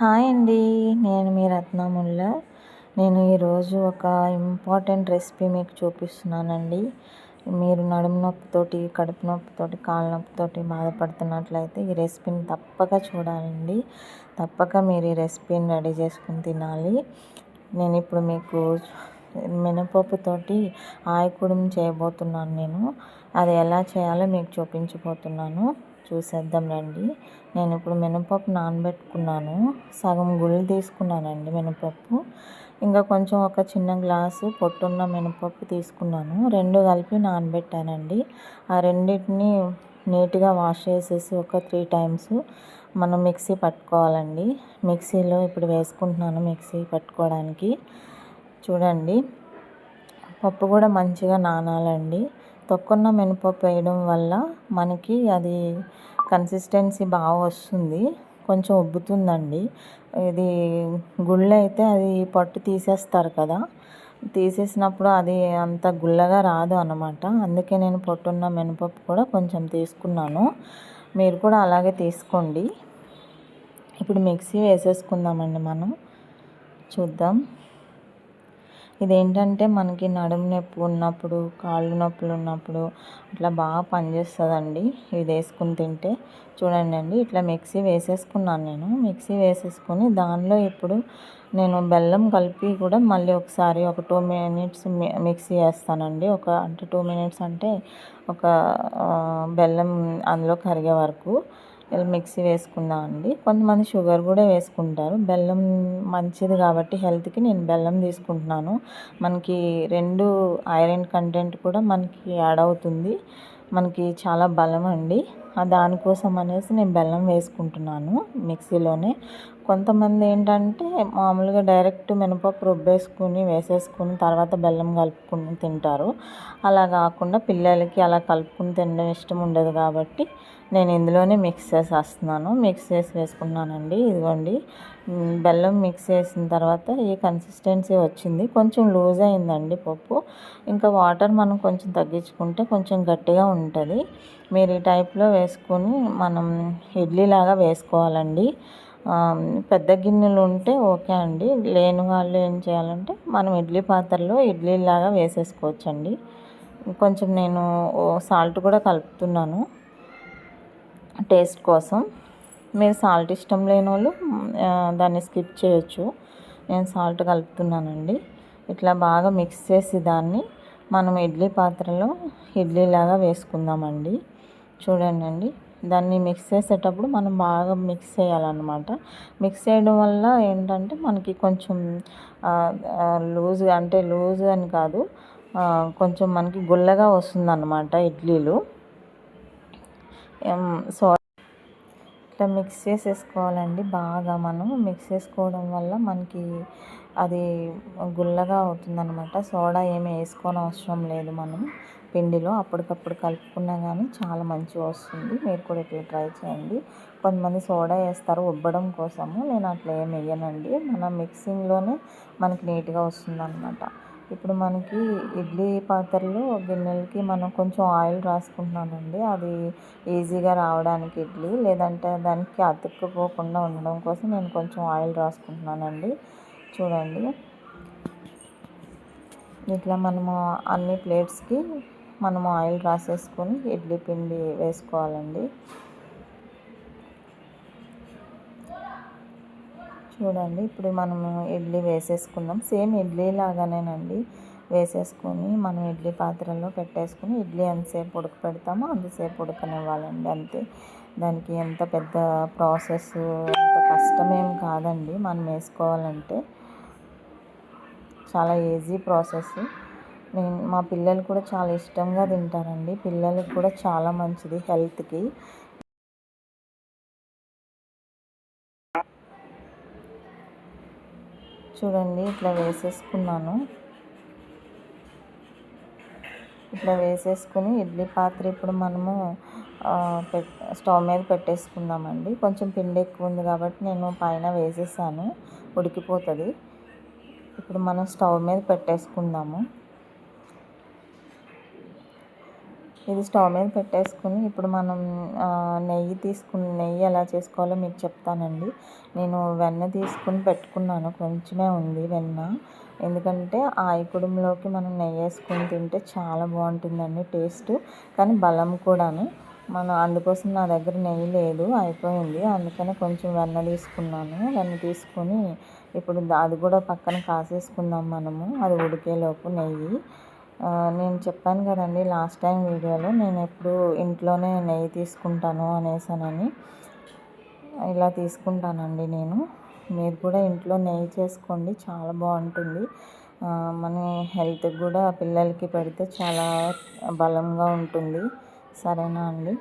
Hi అండి నేను మీ రత్నముల్ల నేను ఈరోజు ఒక ఇంపార్టెంట్ రెసిపీ మీకు చూపిస్తున్నానండి. మీరు నడుము నొప్పితోటి కడుపు నొప్పితోటి కాళ్ళ నొప్పితోటి బాధపడుతున్నట్లయితే ఈ రెసిపీని తప్పక చూడాలండి. తప్పక మీరు ఈ రెసిపీని రెడీ చేసుకుని తినాలి. నేను ఇప్పుడు మీకు మినపప్పుతోటి ఆయకుడుం చేయబోతున్నాను నేను. అది ఎలా చేయాలో మీకు చూపించబోతున్నాను. చూసేద్దాం రండి. నేను ఇప్పుడు మినపప్పు నానబెట్టుకున్నాను. సగం గుళ్ళు తీసుకున్నానండి మినపప్పు. ఇంకా కొంచెం ఒక చిన్న గ్లాసు పొట్టున్న మినపప్పు తీసుకున్నాను. రెండు కలిపి నానబెట్టానండి. ఆ రెండింటిని నీట్గా వాష్ చేసేసి ఒక త్రీ టైమ్స్ మనం మిక్సీ పట్టుకోవాలండి. మిక్సీలో ఇప్పుడు వేసుకుంటున్నాను మిక్సీ పట్టుకోవడానికి. చూడండి పప్పు కూడా మంచిగా నానాలండి. తొక్కున్న మినపప్పు వేయడం వల్ల మనకి అది కన్సిస్టెన్సీ బాగా వస్తుంది. కొంచెం ఉబ్బుతుందండి. ఇది గుళ్ళు అయితే అది పట్టు తీసేస్తారు కదా. తీసేసినప్పుడు అది అంత గుల్లగా రాదు అనమాట అందుకే నేను పొట్టున్న మినపప్పు కూడా కొంచెం తీసుకున్నాను. మీరు కూడా అలాగే తీసుకోండి. ఇప్పుడు మిక్సీ వేసేసుకుందామండి మనం. చూద్దాం. ఇదేంటంటే మనకి నడుము నొప్పి ఉన్నప్పుడు కాళ్ళు నొప్పులు ఉన్నప్పుడు ఇట్లా బాగా పనిచేస్తుందండి. ఇది వేసుకుని తింటే. చూడండి అండి ఇట్లా మిక్సీ వేసేసుకున్నాను నేను. మిక్సీ వేసేసుకొని దానిలో ఇప్పుడు నేను బెల్లం కలిపి కూడా మళ్ళీ ఒకసారి ఒక టూ మినిట్స్ మిక్సీ వేస్తానండి. ఒక అంటే టూ మినిట్స్ అంటే ఒక బెల్లం అందులో కరిగే వరకు. ఇలా మిక్సీ వేసుకుందాం అండి. కొంతమంది షుగర్ కూడా వేసుకుంటారు. బెల్లం మంచిది కాబట్టి హెల్త్కి నేను బెల్లం తీసుకుంటున్నాను. మనకి రెండు ఐరన్ కంటెంట్ కూడా మనకి యాడ్ అవుతుంది. మనకి చాలా బలం అండి. దానికోసం అనేసి నేను బెల్లం వేసుకుంటున్నాను మిక్సీలోనే. కొంతమంది ఏంటంటే మామూలుగా డైరెక్ట్ మినపప్పు రుబ్బేసుకుని వేసేసుకుని తర్వాత బెల్లం కలుపుకుని తింటారు. అలా కాకుండా పిల్లలకి అలా కలుపుకుని తినడం ఇష్టం ఉండదు కాబట్టి నేను ఇందులోనే మిక్స్ చేసేస్తున్నాను. మిక్స్ చేసి వేసుకున్నానండి ఇదిగోండి. బెల్లం మిక్స్ చేసిన తర్వాత ఈ కన్సిస్టెన్సీ వచ్చింది. కొంచెం లూజ్ అయిందండి పప్పు. ఇంకా వాటర్ మనం కొంచెం తగ్గించుకుంటే కొంచెం గట్టిగా ఉంటుంది. మీరు ఈ టైప్లో వేసుకొని మనం ఇడ్లీలాగా వేసుకోవాలండి. పెద్ద గిన్నెలు ఉంటే ఓకే అండి. లేని వాళ్ళు ఏం చేయాలంటే మనం ఇడ్లీ పాత్రలో ఇడ్లీలాగా వేసేసుకోవచ్చండి. కొంచెం నేను సాల్ట్ కూడా కలుపుతున్నాను. టేస్ట్ కోసం. మీరు సాల్ట్ ఇష్టం లేని వాళ్ళు దాన్ని స్కిప్ చేయొచ్చు. నేను సాల్ట్ కలుపుతున్నానండి. ఇట్లా బాగా మిక్స్ చేసి దాన్ని మనం ఇడ్లీ పాత్రలో ఇడ్లీలాగా వేసుకుందామండి. చూడండి అండి దాన్ని మిక్స్ చేసేటప్పుడు మనం బాగా మిక్స్ చేయాలన్నమాట. మిక్స్ చేయడం వల్ల ఏంటంటే మనకి కొంచెం లూజ్ అంటే లూజ్ అని కాదు కొంచెం మనకి గుల్లగా వస్తుందన్నమాట ఇడ్లీలు. సో ఇట్లా మిక్స్ చేసేసుకోవాలండి. బాగా మనం మిక్స్ చేసుకోవడం వల్ల మనకి అది గుల్లగా అవుతుందన్నమాట. సోడా ఏమి వేసుకోని అవసరం లేదు మనం. పిండిలో అప్పటికప్పుడు కలుపుకున్నా కానీ చాలా మంచిగా వస్తుంది. మీరు కూడా ఇట్లా ట్రై చేయండి. కొంతమంది సోడా వేస్తారు ఉబ్బడం కోసము. నేను అట్లా ఏమి వేయనండి. మన మిక్సింగ్లోనే మనకి నీట్గా వస్తుందనమాట ఇప్పుడు మనకి ఇడ్లీ పాత్రలో గిన్నెలకి మనం కొంచెం ఆయిల్ రాసుకుంటున్నానండి అది ఈజీగా రావడానికి ఇడ్లీ లేదంటే దానికి అతుక్కుపోకుండా ఉండడం కోసం నేను కొంచెం ఆయిల్ రాసుకుంటున్నానండి. చూడండి. ఇట్లా మనము అన్ని ప్లేట్స్కి మనము ఆయిల్ రాసేసుకొని ఇడ్లీ పిండి వేసుకోవాలండి. చూడండి ఇప్పుడు మనము ఇడ్లీ వేసేసుకుందాం. సేమ్ ఇడ్లీ లాగానేనండి. వేసేసుకొని మనం ఇడ్లీ పాత్రలో పెట్టేసుకుని ఇడ్లీ ఎంతసేపు ఉడక పెడతామో అంతసేపు ఉడకనివ్వాలండి అంతే. దానికి ఎంత పెద్ద ప్రాసెస్ అంత కష్టమేం కాదండి. మనం వేసుకోవాలంటే చాలా ఈజీ ప్రాసెస్. నేను మా పిల్లలు కూడా చాలా ఇష్టంగా తింటారండి. పిల్లలకి కూడా చాలా మంచిది హెల్త్కి. చూడండి ఇట్లా వేసేసుకున్నాను. ఇట్లా వేసేసుకుని ఇడ్లీ పాత్ర ఇప్పుడు మనము స్టవ్ మీద పెట్టేసుకుందామండి. కొంచెం పిండి ఎక్కువ ఉంది కాబట్టి నేను పైన వేసేసాను. ఉడికిపోతుంది. ఇప్పుడు మనం స్టవ్ మీద పెట్టేసుకుందాము. ఇది స్టవ్ మీద పెట్టేసుకుని ఇప్పుడు మనం నెయ్యి తీసుకుని నెయ్యి ఎలా చేసుకోవాలో మీకు చెప్తానండి. నేను వెన్న తీసుకుని పెట్టుకున్నాను కొంచెమే ఉంది వెన్న. ఎందుకంటే ఆ మనం నెయ్యి వేసుకొని తింటే చాలా బాగుంటుందండి టేస్ట్. కానీ బలం కూడాను. మన అందుకోసం నా దగ్గర నెయ్యి లేదు అయిపోయింది. అందుకని కొంచెం వెన్న తీసుకున్నాను. వెన్న తీసుకొని ఇప్పుడు అది కూడా పక్కన కాసేసుకుందాం మనము. అది ఉడికేలోపు నెయ్యి. నేను చెప్పాను కదండి లాస్ట్ టైం వీడియోలో నేను ఎప్పుడు ఇంట్లోనే నెయ్యి తీసుకుంటాను అనేసానని. ఇలా తీసుకుంటానండి నేను. మీరు కూడా ఇంట్లో నెయ్యి చేసుకోండి చాలా బాగుంటుంది. మన హెల్త్కి కూడా పిల్లలకి పెడితే చాలా బలంగా ఉంటుంది. సరేనా అండి?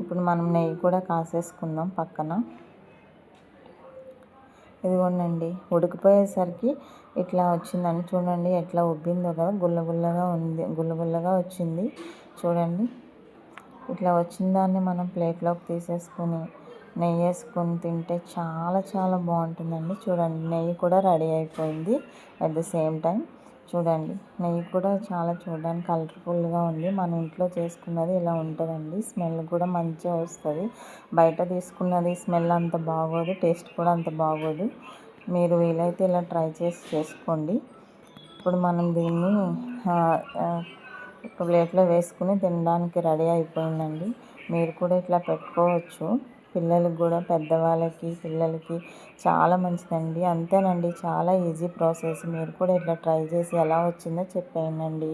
ఇప్పుడు మనం నెయ్యి కూడా కాసేసుకుందాం పక్కన. ఇదిగోండి ఉడికిపోయేసరికి ఇట్లా వచ్చిందని చూడండి ఎట్లా ఉబ్బిందో కదా గుల్ల గుల్లగా ఉంది గుల్ల గుల్లగా వచ్చింది. చూడండి ఇట్లా వచ్చిన దాన్ని మనం ప్లేట్లోకి తీసేసుకొని నెయ్యి వేసుకొని తింటే చాలా చాలా బాగుంటుందండి. చూడండి నెయ్యి కూడా రెడీ అయిపోయింది. అట్ ద సేమ్ టైం చూడండి. నెయ్యి కూడా చాలా చూడడానికి కలర్ఫుల్గా ఉంది. మన ఇంట్లో చేసుకున్నది ఇలా ఉంటుందండి. స్మెల్ కూడా మంచిగా వస్తుంది. బయట తీసుకున్నది స్మెల్ అంత బాగోదు. టేస్ట్ కూడా అంత బాగోదు. మీరు వీలైతే ఇలా ట్రై చేసి చేసుకోండి. ఇప్పుడు మనం దీన్ని ప్లేట్లో వేసుకుని తినడానికి రెడీ అయిపోయిందండి. మీరు కూడా ఇట్లా పెట్టుకోవచ్చు. పిల్లలకి కూడా పెద్దవాళ్ళకి పిల్లలకి చాలా మంచిదండి. అంతేనండి చాలా ఈజీ ప్రాసెస్ మీరు కూడా ఇట్లా ట్రై చేసి ఎలా వచ్చిందో చెప్పేయండి.